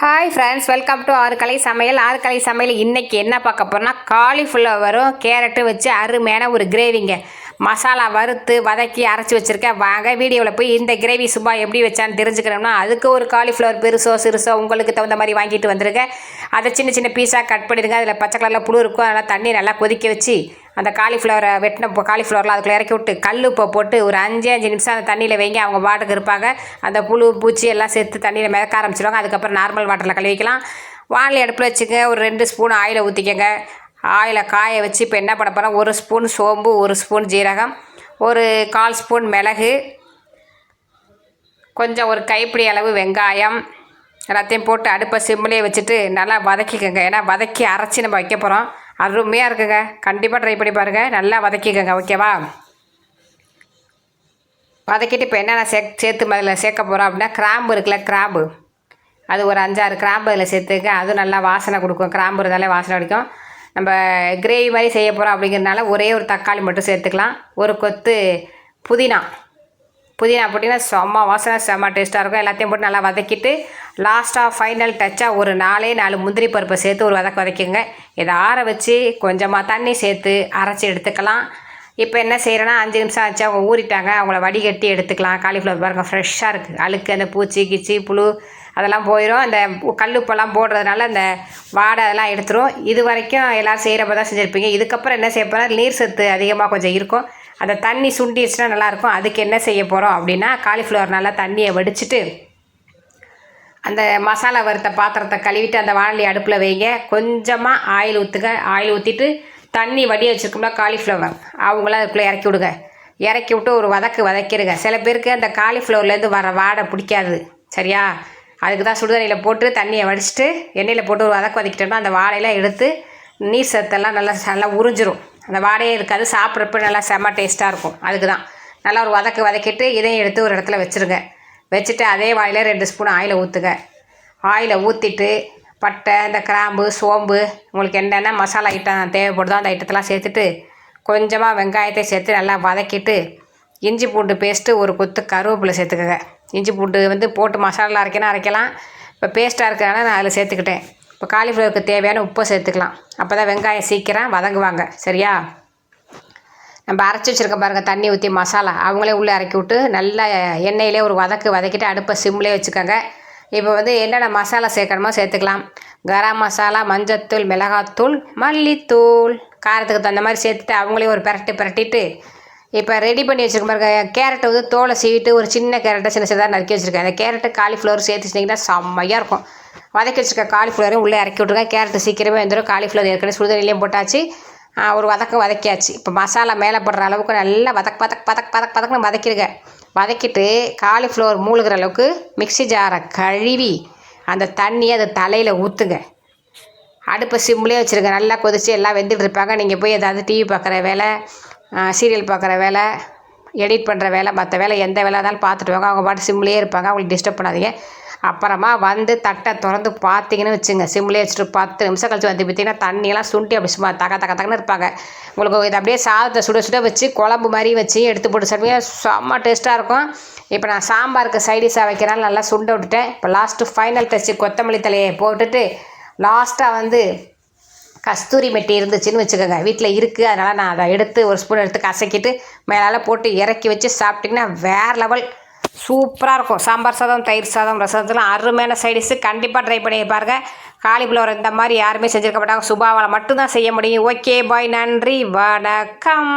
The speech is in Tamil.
ஹாய் ஃப்ரெண்ட்ஸ் வெல்கம் டு ஆறு கலை சமையல். ஆறு கலை சமையல் இன்றைக்கி என்ன பார்க்க போகிறோம்னா காலிஃப்ளவரும் கேரட்டு வச்சு அருமையான ஒரு கிரேவிங்க மசாலா வறுத்து வதக்கி அரைச்சி வச்சுருக்கேன். வாங்க வீடியோவில் போய் இந்த கிரேவி சும்மா எப்படி வச்சான்னு தெரிஞ்சுக்கிறோம்னா அதுக்கு ஒரு காலிஃப்ளவர் பெருசோ சிறுசோ உங்களுக்கு தகுந்த மாதிரி வாங்கிட்டு வந்துருக்கேன். அதை சின்ன சின்ன பீஸாக கட் பண்ணிடுங்க. அதில் பச்சை கலரில் புழு இருக்கும். அதெல்லாம் தண்ணி நல்லா கொதிக்க வச்சு அந்த காலிஃப்ளவரை வெட்டின காலிஃப்ளவரில் அதுக்குள்ளே இறக்கி விட்டு கல் உப்பை போட்டு ஒரு அஞ்சு அஞ்சு நிமிஷம் அந்த தண்ணியில் வைங்க. அவங்க பாட்டுக்கு இருப்பாங்க. அந்த புழு பூச்சி எல்லாம் சேர்த்து தண்ணியில் மிதக்க ஆரம்பிச்சிடுவாங்க அதுக்கப்புறம் நார்மல் வாட்டரில் கழுவிக்கலாம் வானில் வானிலை அடுப்பில் வச்சுக்க ஒரு ரெண்டு ஸ்பூன் ஆயிலை ஊற்றிக்கங்க ஆயிலை காய வச்சு இப்போ என்ன பண்ண போகிறோம் ஒரு ஸ்பூன் சோம்பு ஒரு ஸ்பூன் ஜீரகம் ஒரு கால் ஸ்பூன் மிளகு கொஞ்சம் ஒரு கைப்பிடி அளவு வெங்காயம் எல்லாத்தையும் போட்டு அடுப்பை சிம்மிலே வச்சுட்டு நல்லா வதக்கிக்கோங்க. ஏன்னா வதக்கி அரைச்சி நம்ம வைக்க போகிறோம் அருமையாக இருக்குங்க. கண்டிப்பாக ட்ரை பண்ணி பாருங்கள் நல்லா வதக்கிக்கோங்க ஓகேவா வதக்கிட்டு இப்போ என்னென்ன சே சேர்த்து அதில் சேர்க்க போகிறோம் அப்படின்னா கிராம்பு இருக்குல்ல கிராம்பு. அது ஒரு அஞ்சாறு கிராம்பு அதில் சேர்த்துக்க அது நல்லா வாசனை கொடுக்கும். கிராம்பு இருந்தாலே வாசனை அடிக்கும். நம்ம கிரேவி மாதிரி செய்ய போகிறோம் அப்படிங்கிறதுனால ஒரே ஒரு தக்காளி மட்டும் சேர்த்துக்கலாம். ஒரு கொத்து புதினா. புதினா போட்டிங்கன்னா செம்ம வாசனை செம்ம டேஸ்ட்டாக இருக்கும். எல்லாத்தையும் போட்டு நல்லா வதக்கிட்டு லாஸ்ட்டாக ஃபைனல் டச்சாக ஒரு நாலே நாலு முந்திரி பருப்பை சேர்த்து ஒரு வதக்க வதக்கிங்க இதை ஆற வச்சு கொஞ்சமாக தண்ணி சேர்த்து அரைச்சி எடுத்துக்கலாம். இப்போ என்ன செய்கிறேன்னா அஞ்சு நிமிஷம் ஆச்சு அவங்க ஊறிட்டாங்க. அவங்கள வடிகட்டி எடுத்துக்கலாம். காலிஃப்ளவர் பாருங்கள் ஃப்ரெஷ்ஷாக இருக்குது அழுக்கு அந்த பூச்சி கிச்சி புழு அதெல்லாம் போயிடும் அந்த கல்லுப்பெல்லாம் போடுறதுனால அந்த வாடை அதெல்லாம் எடுத்துரும். இது வரைக்கும் எல்லோரும் செய்கிறப்ப தான் செஞ்சுருப்பீங்க. இதுக்கப்புறம் என்ன செய்ய போனால் நீர் சத்து அதிகமாக கொஞ்சம் இருக்கும். அந்த தண்ணி சுண்டிடுச்சுன்னா நல்லாயிருக்கும். அதுக்கு என்ன செய்ய போகிறோம் அப்படின்னா காலிஃப்ளவர் நல்லா தண்ணியை வடிச்சிட்டு அந்த மசாலா வறுத்த பாத்திரத்தை கழுவிட்டு அந்த வானொலி அடுப்பில் வைங்க. கொஞ்சமாக ஆயில் ஊற்றுங்க ஆயில் ஊற்றிட்டு தண்ணி வடி வச்சுருக்கோம்னா காலிஃப்ளவர் அவங்கள அதுக்குள்ளே இறக்கி விடுங்க. இறக்கி விட்டு ஒரு வதக்கு வதக்கிடுங்க சில பேருக்கு அந்த காலிஃப்ளவர்லேருந்து வர வாடை பிடிக்காது. சரியா? அதுக்கு தான் சுடுதண்ணியில் போட்டு தண்ணியை வடிச்சிட்டு எண்ணெயில் போட்டு ஒரு வதக்கு வதக்கிட்டோம்னா அந்த வாழையெல்லாம் எடுத்து நீர் சத்தெல்லாம் நல்லா நல்லா உறிஞ்சிரும். அந்த வாடையே இருக்காது சாப்பிட்றப்ப நல்லா செம்ம டேஸ்ட்டாக இருக்கும். அதுக்கு தான் நல்லா ஒரு வதக்கு வதக்கிட்டு இதையும் எடுத்து ஒரு இடத்துல வச்சுருங்க. வச்சுட்டு அதே வாயில் ரெண்டு ஸ்பூன் ஆயிலை ஊற்றுங்க ஆயிலை ஊற்றிட்டு பட்டை இந்த கிராம்பு சோம்பு உங்களுக்கு என்னென்ன மசாலா ஐட்டம் தேவைப்படுதோ அந்த ஐட்டத்தெல்லாம் சேர்த்துட்டு கொஞ்சமாக வெங்காயத்தை சேர்த்து நல்லா வதக்கிட்டு இஞ்சி பூண்டு பேஸ்ட்டு ஒரு கொத்து கருவேப்பிலை சேர்த்துக்கோங்க. இஞ்சி பூண்டு வந்து போட்டு மசாலா அரைக்கணும் அரைக்கலாம். இப்போ பேஸ்ட்டாக இருக்கிறனால நான் அதில் சேர்த்துக்கிட்டேன். இப்போ காலிஃப்ளவருக்கு தேவையான உப்பை சேர்த்துக்கலாம். அப்போ தான் வெங்காயம் சீக்கிரம் வதங்குவாங்க. சரியா? நம்ம அரைச்சி வச்சுருக்க பாருங்கள் தண்ணி ஊற்றி மசாலா. அவங்களே உள்ளே இறக்கி விட்டு நல்லா எண்ணெயிலே ஒரு வதக்கு வதக்கிட்டு அடுப்பை சிம்லேயே வச்சுக்கோங்க. இப்போ வந்து என்னென்ன மசாலா சேர்க்கணுமோ சேர்த்துக்கலாம். கரம் மசாலா மஞ்சத்தூள் மிளகாத்தூள் மல்லித்தூள் காரத்துக்கு தகுந்த மாதிரி சேர்த்துட்டு அவங்களே ஒரு பிரட்டி பிரட்டிட்டு இப்போ ரெடி பண்ணி வச்சுருக்க பாருங்க கேரட்டை வந்து தோலை சீவிட்டு ஒரு சின்ன கேரட்டை சின்ன சின்னதாக நறுக்கி வச்சுருக்கேன். அந்த கேரட்டு காலிஃப்ளவர் சேர்த்து செஞ்சிங்கன்னா செம்மையாக இருக்கும். வதக்கி வச்சுருக்க காலிஃப்ளவரையும் உள்ளே இறக்கி விட்ருங்க கேரட்டு சீக்கிரமே வந்துடும் காலிஃப்ளவர் ஏற்கனவே சுடுதண்ணிலையும் போட்டாச்சு. ஒரு வதக்கம் வதக்கியாச்சு. இப்போ மசாலா மேலே போடுற அளவுக்கு நல்லா வதக் பதக் பதக் பதக் பதக்குன்னு வதக்கிடுங்க வதக்கிட்டு காலிஃப்ளவர் மூழ்கிற அளவுக்கு மிக்சி ஜாரை கழுவி அந்த தண்ணியை அது தலையில் ஊற்றுங்க அடுப்பை சிம்லேயே வச்சுருங்க. நல்லா கொதித்து எல்லாம் வெந்துட்டு இருப்பாங்க. நீங்கள் போய் ஏதாவது டிவி பார்க்குற வேலை சீரியல் பார்க்குற வேலை எடிட் பண்ணுற வேலை மற்ற வேலை எந்த வேலை இருந்தாலும் பார்த்துட்டு வாங்க. அவங்க பாட்டு சிம்லேயே இருப்பாங்க. அவங்களுக்கு டிஸ்டர்ப் பண்ணாதீங்க. அப்புறமா வந்து தட்டை திறந்து பார்த்தீங்கன்னு வச்சுங்க. சிம்லேயே வச்சுட்டு பத்து நிமிஷம் கழிச்சு வந்து பார்த்தீங்கன்னா தண்ணியெல்லாம் சுண்டி அப்படி சும்மா தக தக தக்கன்னு இருப்பாங்க. உங்களுக்கு இதை அப்படியே சாதத்தை சுட சுட வச்சு குழம்பு மாதிரி வச்சு எடுத்து போட்டு சாப்பிட்டீங்க செம்ம டேஸ்ட்டாக இருக்கும். இப்போ நான் சாம்பாருக்கு சைடிஷாக வைக்கிறனால நல்லா சுண்ட விட்டுட்டேன். இப்போ லாஸ்ட்டு ஃபைனல் டச்சு கொத்தமல்லி தலையை போட்டுட்டு லாஸ்ட்டாக வந்து கஸ்தூரி மெட்டி இருந்துச்சுன்னு வச்சுக்கோங்க. வீட்டில் இருக்குது அதனால் நான் அதை எடுத்து ஒரு ஸ்பூன் எடுத்து கசக்கிட்டு மேலால் போட்டு இறக்கி வச்சு சாப்பிட்டிங்கன்னா வேறு லெவல் சூப்பராக இருக்கும். சாம்பார் சாதம் தயிர் சாதம் ரசத்துலாம் அருமையான சைடிஸு கண்டிப்பாக ட்ரை பண்ணி பாருங்கள் காலிஃப்ளவர் இந்த மாதிரி யாருமே செஞ்சுருக்க மாட்டாங்க. சுபாவால் மட்டும்தான் செய்ய முடியும். ஓகே பாய் நன்றி. வணக்கம்.